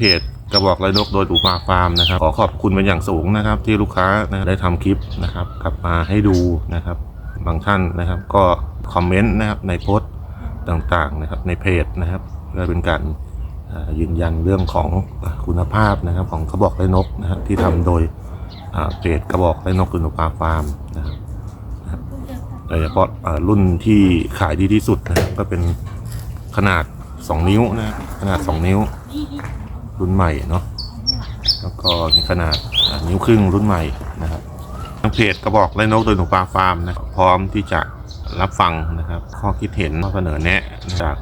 เพจกระบอกไรนกโดยปูปลาฟาร์มนะครับ ขอขอบคุณเป็นอย่างสูงนะครับ ที่ลูกค้านะได้ทำคลิปนะครับกลับมาให้ดูนะครับ บางท่านนะครับ ก็คอมเมนต์นะครับในโพสต์ต่างๆนะครับ ในเพจนะครับเพื่อเป็นการยืนยันเรื่องของคุณภาพนะครับ ของกระบอกไรนกนะครับที่ทำโดยเพจกระบอกไรนกโดยปูปลาฟาร์มนะครับโดยเฉพาะรุ่นที่ขายดีที่สุดนะครับก็เป็นขนาด 2 นิ้วนะครับขนาด 2 นิ้ว รุ่นใหม่เนาะแล้วก็มีขนาดนิ้วครึ่งรุ่นใหม่นะครับทางเพจกระบอกไล่นกโดยหนูปลาฟาร์มนะครับพร้อมที่จะรับฟังนะครับ ข้อคิดเห็นข้อเสนอแนะจาก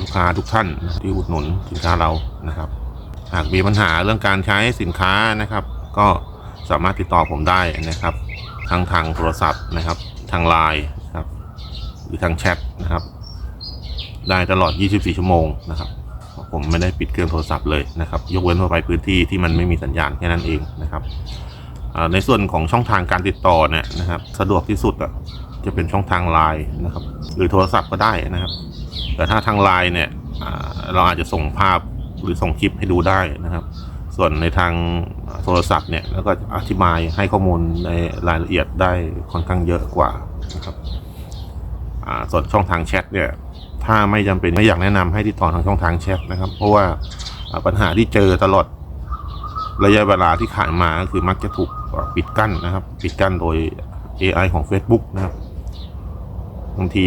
ลูกค้าทุกท่านที่อุดหนุนสินค้าเรานะครับ หากมีปัญหาเรื่องการใช้สินค้านะครับ ก็สามารถติดต่อผมได้นะครับทั้งทางโทรศัพท์นะครับ ทางไลน์นะครับ หรือทางแชทนะครับ ได้ตลอด 24 ชั่วโมงนะครับ ผมไม่ได้ปิดเครื่องโทรศัพท์เลยนะครับยกเว้นว่าไปพื้นที่ที่มันไม่มีสัญญาณแค่นั้นเองนะครับในส่วนของช่องทางการติดต่อเนี่ยนะครับสะดวกที่สุดอะจะเป็นช่องทางไลน์นะครับหรือโทรศัพท์ก็ได้นะครับ แต่ถ้าทางไลน์เนี่ยเราอาจจะส่งภาพหรือส่งคลิปให้ดูได้นะครับ ส่วนในทางโทรศัพท์เนี่ยแล้วก็อธิบายให้ข้อมูลในรายละเอียดได้ค่อนข้างเยอะกว่านะครับส่วนช่องทางแชทเนี่ย ถ้าไม่จำเป็นไม่อยากแนะนำให้ติดต่อทางช่องทางแชทนะครับ เพราะว่าปัญหาที่เจอตลอดระยะเวลาที่ผ่านมาก็คือมักจะถูกปิดกั้นนะครับ ปิดกั้นโดย AI ของ Facebook นะครับบางที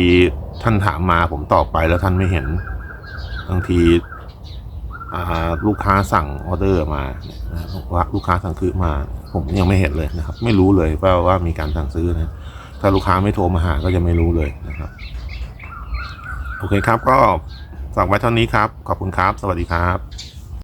ท่านถามมาผมตอบไปแล้วท่านไม่เห็นบางทีลูกค้าสั่งออเดอร์มานะครับว่าลูกค้าสั่งซื้อมา ผมยังไม่เห็นเลยนะครับ ไม่รู้เลยว่าว่ามีการสั่งซื้อนะถ้าลูกค้าไม่โทรมาหาก็จะไม่รู้เลยนะครับ โอเคครับก็ฝากไว้เท่านี้ครับ ขอบคุณครับ สวัสดีครับ